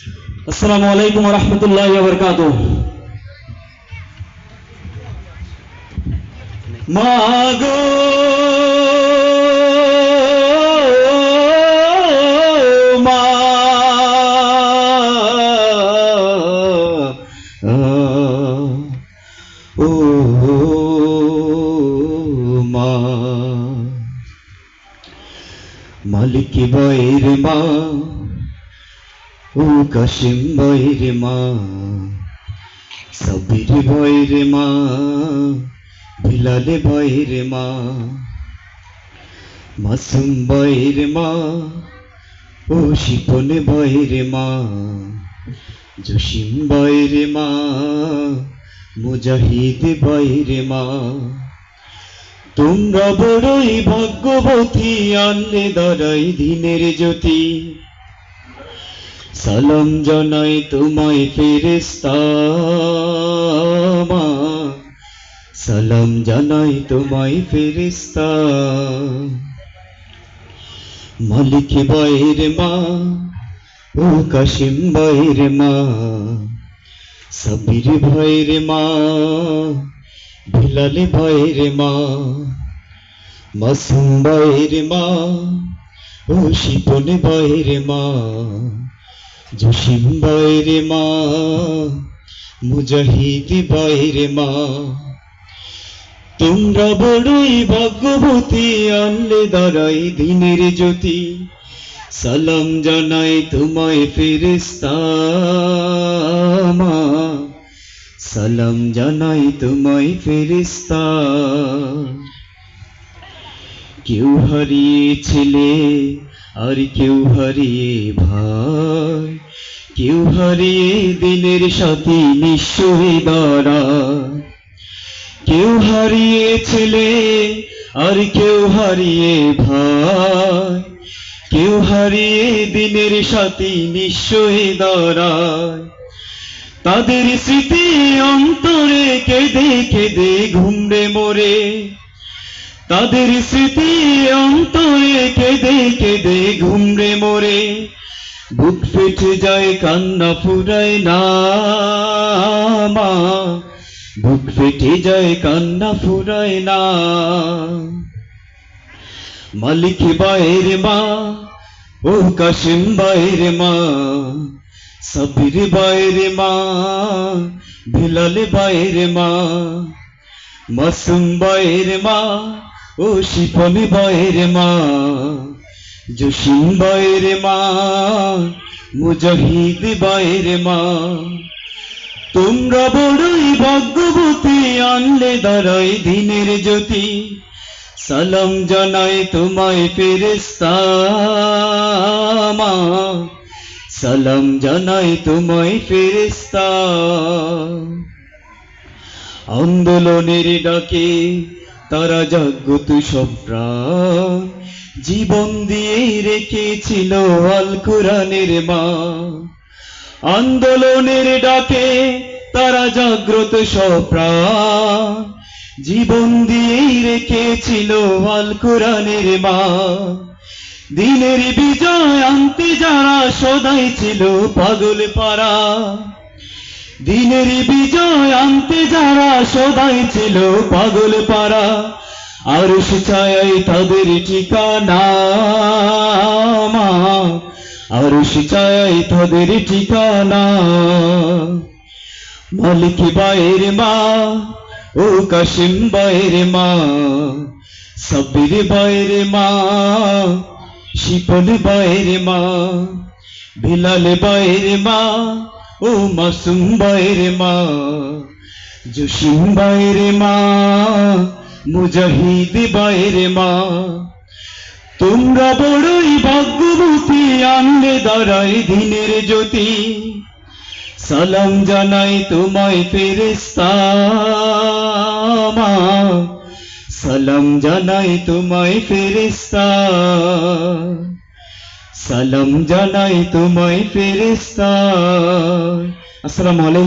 আসসালামু আলাইকুম রহমতুল্লাহ বরকাত মাগো মা ও মা মালিক বৈর মা ও কাশিম বৈর মা, সবির বৈর মা, বিলালে বৈর মা, মাসুম বৈর মা ও শিপন বৈর মা, জসিম বৈর মা, মুজাহিদ বৈর মা। তোমরা বড়ই ভাগ্যবতী আনলে দাঁড়াই দিনের জ্যোতি। সালাম জানাই তোমায় ফেরেস্তা মা। সালাম জানাই তোমায় ফেরেস্তা মালিক বাইর মা ও কাশিম বাইর মা সাবির ভাইর মা, বিলালে ভাইর মা, মাসুম ভাইর মা ও শিপন ভাইর মা জসিম ভাইর মা মুজাহিদ ভাইর মা তোমরা বড়ই ভাগ্যবতী, আনলে দাঁড়াই দিনের জ্যোতি। সালাম জানাই তোমায় ফেরেস্তা মা। সালাম জানাই তোমায় ফেরেস্তা কেউ হারিয়ে ছেলে আর কেউ হারিয়ে ভাই, কেউ হারিয়ে দিনের সাথী নিশ্চয়ই দাঁড়ায়। কেউ হারিয়ে ছেলে, আর কেউ হারিয়ে ভাই, কেউ হারিয়ে দিনের সাথী নিশ্চয়ই দাঁড়ায়। তাদের স্মৃতি অন্তরে কেঁদে কেঁদে ঘুমড়ে মরে তাদের স্মৃতি অন্তরে কেঁদে কেঁদে ঘুমড়ে মরে। বুক ফেটে যায়, কান্না ফুরায়, না মা। বুক ফেটে যায়, কান্না ফুরায়, না। মালিক বাইর মা, ও কাশিম বাইর মা, সাবির বাইর মা, বিলাল বাইর মা, মাসুম বাইর মা ও শিফন বাইর মা, জসিম বাইর মা, মুজাহিদ বাইর মা। তোমরা বড়ই ভাগ্যবতী, আনলে দাঁড়াই দিনের জ্যোতি। সালাম জানাই তোমায় ফেরেস্তা সালাম জানাই তোমায় ফেরেস্তা আন্দোলনের ডাকে তারা জাগ্রত সব জীবন দিয়ে রেখেছিল আল কোরআনের মা। আন্দোলনের ডাকে তারা জাগ্রত সপ্রাণ জীবন দিয়েই রেখেছিল আল কোরআনের মা। দিনের বিজয় আনতে যারা সদাই ছিল পাগল পারা দিনের বিজয় আনতে যারা সদাই ছিল পাগল পারা আর সে ছায় তাদের ঠিকানা আর সে চায় তাদের ঠিকানা। মালিক বাইর মা, ও কাশিম বাইর মা সাবির বাইর মা, শিপন বাইর মা, বিলাল বাইর মা ও মাসুম বাইর মা জসিম বাইর মা, মুজাহিদ বাইর মা। তোমরা বড়ই ভাগ্যবতী আনলে দাঁড়াই দিনের জ্যোতি। সালাম জানাই তোমায় ফেরেস্তা সালাম জানাই তোমায় ফেরেস্তা সালাম জানাই তোমায় ফেরেস্তা আসসালামু আলাইকুম